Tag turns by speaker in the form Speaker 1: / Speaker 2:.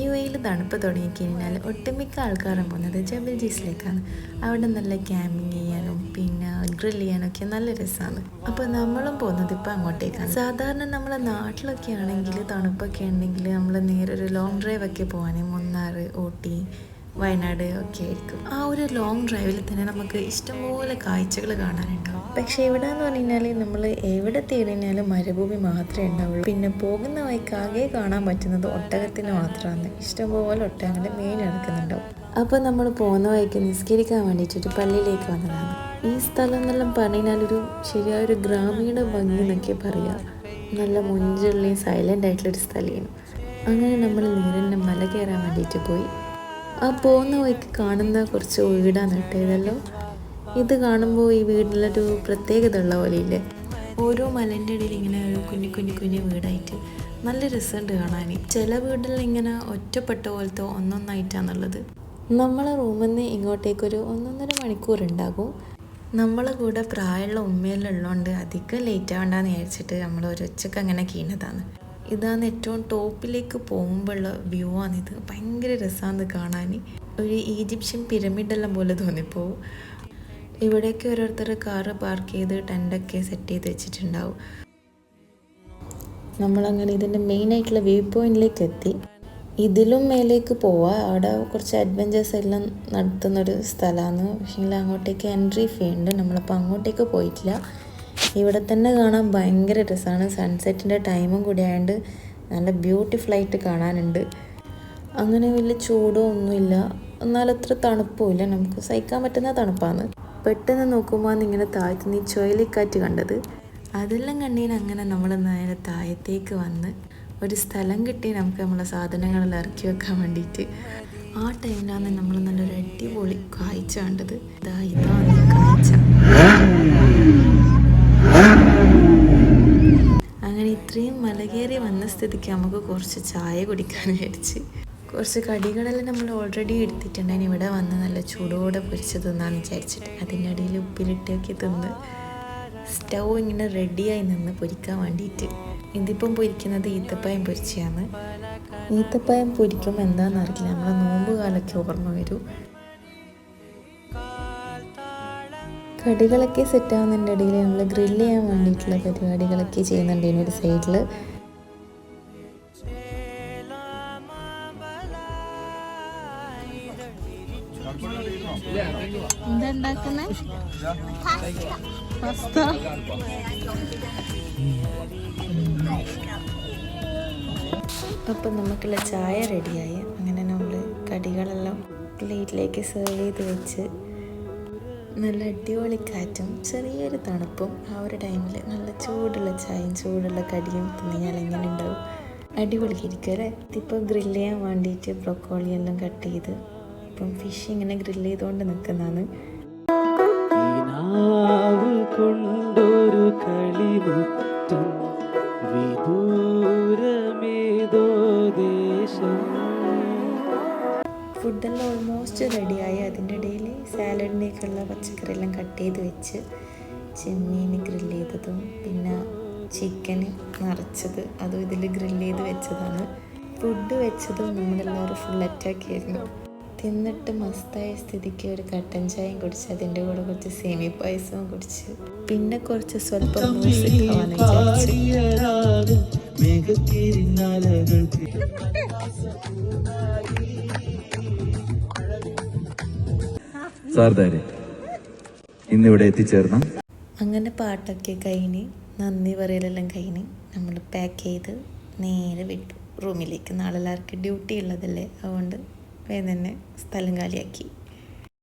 Speaker 1: U എയിൽ തണുപ്പ് തുടങ്ങിക്കഴിഞ്ഞാൽ ഒട്ടുമിക്ക ആൾക്കാരും പോകുന്നത് ജബൽ ജീസിലേക്കാണ്. അവിടെ നല്ല ക്യാമ്പിങ് ചെയ്യാനും പിന്നെ ഗ്രിൽ ചെയ്യാനൊക്കെ നല്ല രസമാണ്. അപ്പോൾ നമ്മളും പോകുന്നത് ഇപ്പോൾ അങ്ങോട്ടേക്കാണ്. സാധാരണ നമ്മളെ നാട്ടിലൊക്കെ ആണെങ്കിൽ തണുപ്പൊക്കെ ഉണ്ടെങ്കിൽ നമ്മൾ നേരെ ഒരു ലോങ് ഡ്രൈവ് ഒക്കെ പോകാൻ മൂന്നാർ ഊട്ടി വയനാട് ഒക്കെ ആയിരിക്കും. ആ ഒരു ലോങ് ഡ്രൈവിൽ തന്നെ നമുക്ക് ഇഷ്ടംപോലെ കാഴ്ചകൾ കാണാനുണ്ടാവും പക്ഷെ ഇവിടെ എന്ന് പറഞ്ഞാൽ നമ്മൾ എവിടെ തേടിനാലും മരുഭൂമി മാത്രമേ ഉണ്ടാവുള്ളൂ. പിന്നെ പോകുന്ന വഴിക്ക് ആകെ കാണാൻ പറ്റുന്നത് ഒട്ടകത്തിന് മാത്രമാണ് ഇഷ്ടംപോലെ ഒട്ടകങ്ങൾ മെയിൻ എടുക്കുന്നുണ്ടാവും. അപ്പോൾ നമ്മൾ പോകുന്ന വഴിക്ക് നിസ്കരിക്കാൻ വേണ്ടിയിട്ടൊരു പള്ളിയിലേക്ക് വന്നതാണ്. ഈ സ്ഥലം എന്നെല്ലാം പറഞ്ഞാൽ ഒരു ശരിയായ ഒരു ഗ്രാമീണ ഭംഗി എന്നൊക്കെ പറയാം. നല്ല മുഞ്ചുള്ളിയും സൈലന്റ് ആയിട്ടുള്ളൊരു സ്ഥലമാണ് അങ്ങനെ നമ്മൾ നേരെ മല കയറാൻ വേണ്ടിയിട്ട് പോയി. ആ പോകുന്ന വഴിക്ക് കാണുന്ന കുറച്ച് വീടാണ് കേട്ടോ ഇതല്ലോ. ഇത് കാണുമ്പോൾ ഈ വീടിലൊരു പ്രത്യേകത ഉള്ള പോലെയില്ലേ? ഓരോ മലന്റെ ഇടയിൽ ഇങ്ങനെ ഒരു കുഞ്ഞു കുഞ്ഞു കുഞ്ഞു വീടായിട്ട് നല്ല രസമുണ്ട് കാണാൻ. ചില വീടുകളിൽ ഇങ്ങനെ ഒറ്റപ്പെട്ട പോലത്തെ ഒന്നൊന്നായിട്ടാണുള്ളത്. നമ്മളെ റൂമിൽ നിന്ന് ഇങ്ങോട്ടേക്കൊരു ഒന്നൊന്നര മണിക്കൂർ ഉണ്ടാകും. നമ്മളെ കൂടെ പ്രായമുള്ള ഉമ്മയെല്ലാം ഉള്ളതുകൊണ്ട് അധികം ലേറ്റ് ആവണ്ടെന്ന് വിചാരിച്ചിട്ട് നമ്മൾ ഒരൊച്ചക്ക് അങ്ങനെ കീണതാണ് ഇതാണ് ഏറ്റവും ടോപ്പിലേക്ക് പോകുമ്പോഴുള്ള വ്യൂ ആണിത്. ഭയങ്കര രസമാണ് കാണാൻ. ഒരു ഈജിപ്ഷ്യൻ പിരമിഡെല്ലാം പോലെ തോന്നിപ്പോവും ഇവിടേക്ക് ഓരോരുത്തർ കാറ് പാർക്ക് ചെയ്ത് ടെന്റൊക്കെ സെറ്റ് ചെയ്ത് വെച്ചിട്ടുണ്ടാവും. നമ്മളങ്ങനെ ഇതിന്റെ മെയിൻ ആയിട്ടുള്ള വ്യൂ പോയിന്റിലേക്ക് എത്തി. ഇതിലും മേലേക്ക് പോവാം. അവിടെ കുറച്ച് അഡ്വഞ്ചേഴ്സ് എല്ലാം നടത്തുന്നൊരു സ്ഥലമാണ് പക്ഷേ അങ്ങോട്ടേക്ക് എൻട്രി ഫീ ഉണ്ട്. നമ്മളിപ്പോൾ അങ്ങോട്ടേക്ക് പോയിട്ടില്ല. ഇവിടെ തന്നെ കാണാൻ ഭയങ്കര രസമാണ്. സൺസെറ്റിന്റെ ടൈമും കൂടി ആയതുകൊണ്ട് നല്ല ബ്യൂട്ടിഫുൾ ആയിട്ട് കാണാനുണ്ട്. അങ്ങനെ വലിയ ചൂടോ ഒന്നുമില്ല എന്നാൽ അത്ര തണുപ്പുമില്ല. നമുക്ക് സഹിക്കാൻ പറ്റുന്ന തണുപ്പാണ്. പെട്ടെന്ന് നോക്കുമ്പോൾ ഇങ്ങനെ താഴ്ത്തുന്ന നീ ചുഴലിക്കാറ്റ് കണ്ടത്. അതെല്ലാം കണ്ടീന് അങ്ങനെ നമ്മൾ നേരെ താഴത്തേക്ക് വന്ന് ഒരു സ്ഥലം കിട്ടി നമുക്ക് നമ്മളെ സാധനങ്ങളെല്ലാം ഇറക്കി വെക്കാൻ വേണ്ടിയിട്ട് ആ ടൈമിലാണ് നമ്മൾ നല്ലൊരു അടിപൊളി കാഴ്ച കണ്ടത്. ഇതാ ഇതാണ് കാഴ്ച. അങ്ങനെ ഇത്രയും മലകേറി വന്ന സ്ഥിതിക്ക് നമുക്ക് കുറച്ച് ചായ കുടിക്കാൻ വിചാരിച്ച്. കുറച്ച് കടികളെല്ലാം നമ്മൾ ഓൾറെഡി എടുത്തിട്ടുണ്ടായിരുന്നു ഇവിടെ വന്ന് നല്ല ചൂടോടെ പൊരിച്ച് തിന്നാന്ന് വിചാരിച്ചിട്ട്. അതിന്റെ ഇടയിൽ ഉപ്പിലിട്ടൊക്കെ തിന്ന് സ്റ്റൗ ഇങ്ങനെ റെഡിയായി നിന്ന് പൊരിക്കാൻ വേണ്ടിയിട്ട്. ഇതിപ്പം പൊരിക്കുന്നത് ഈത്തപ്പായം പൊരിച്ചാണ് ഈത്തപ്പായം പൊരിക്കുമ്പോൾ എന്താണെന്ന് അറിയില്ല. നമ്മളെ നോമ്പ് കാലൊക്കെ ഓർമ്മ വരും. കടികളൊക്കെ സെറ്റ് ആവുന്നതിന്റെ ഇടയിൽ നമ്മൾ ഗ്രില്ല് ചെയ്യാൻ വേണ്ടിയിട്ടുള്ള പരിപാടികളൊക്കെ ചെയ്യുന്നുണ്ട് ഒരു സൈഡിൽ
Speaker 2: എന്തുണ്ടാക്കുന്നേ പാസ്ത.
Speaker 1: അപ്പം നമുക്കുള്ള ചായ റെഡിയായി അങ്ങനെ നമ്മൾ കടികളെല്ലാം പ്ലേറ്റിലേക്ക് സെർവ് ചെയ്ത് വെച്ച് നല്ല അടിപൊളി കാറ്റും ചെറിയൊരു തണുപ്പും ആ ഒരു ടൈമിൽ നല്ല ചൂടുള്ള ചായയും ചൂടുള്ള കടിയും തിന്നിയാൽ എങ്ങനെ ഉണ്ടാവും അടിപൊളി ഇരിക്കും അല്ലേ? ഇതിപ്പോൾ ഗ്രില്ല് ചെയ്യാൻ വേണ്ടിയിട്ട് ബ്രൊക്കോളി എല്ലാം കട്ട് ചെയ്ത് ഇപ്പം ഫിഷ് ഇങ്ങനെ ഗ്രില്ല് ചെയ്തുകൊണ്ട് നിൽക്കുന്നതാണ്.
Speaker 3: കൊണ്ടൊരു കളി വിദൂരമേതോ
Speaker 1: ഫുഡെല്ലാം ഓൾമോസ്റ്റ് റെഡിയായി. അതിന്റെ ഇടയിൽ സാലഡിനേക്കുള്ള പച്ചക്കറി എല്ലാം കട്ട് ചെയ്ത് വെച്ച് ചെമ്മീൻ ഗ്രില്ല് ചെയ്തതും പിന്നെ ചിക്കൻ നിറച്ചത് അതും ഇതിൽ ഗ്രില്ല് ചെയ്ത് വെച്ചതാണ്. ഫുഡ് വെച്ചതും നമ്മളെല്ലാവരും ഫുൾ അറ്റാക്കിയായിരുന്നു തിന്നിട്ട് മസ്തായ സ്ഥിതിക്ക് ഒരു കട്ടൻ ചായയും കുടിച്ച് അതിന്റെ കൂടെ കുറച്ച് സേമി പായസവും കുടിച്ച് പിന്നെ കുറച്ച് സ്വല്പം മ്യൂസിക് ആവാന്ന് വിചാരിച്ചു.
Speaker 4: സാർദാരെ ഇന്നിവിടെ എത്തിച്ചേർന്ന
Speaker 1: അങ്ങനെ പാട്ടൊക്കെ കഴിഞ്ഞ് നന്ദി പറയലെല്ലാം കഴിഞ്ഞ് നമ്മൾ പാക്ക് ചെയ്ത് നേരെ വിട്ടു. റൂമിലേക്ക്. നാളെ എല്ലാവർക്കും ഡ്യൂട്ടി ഉള്ളതല്ലേ? അതുകൊണ്ട് വേഗം തന്നെ സ്ഥലം കാലിയാക്കി.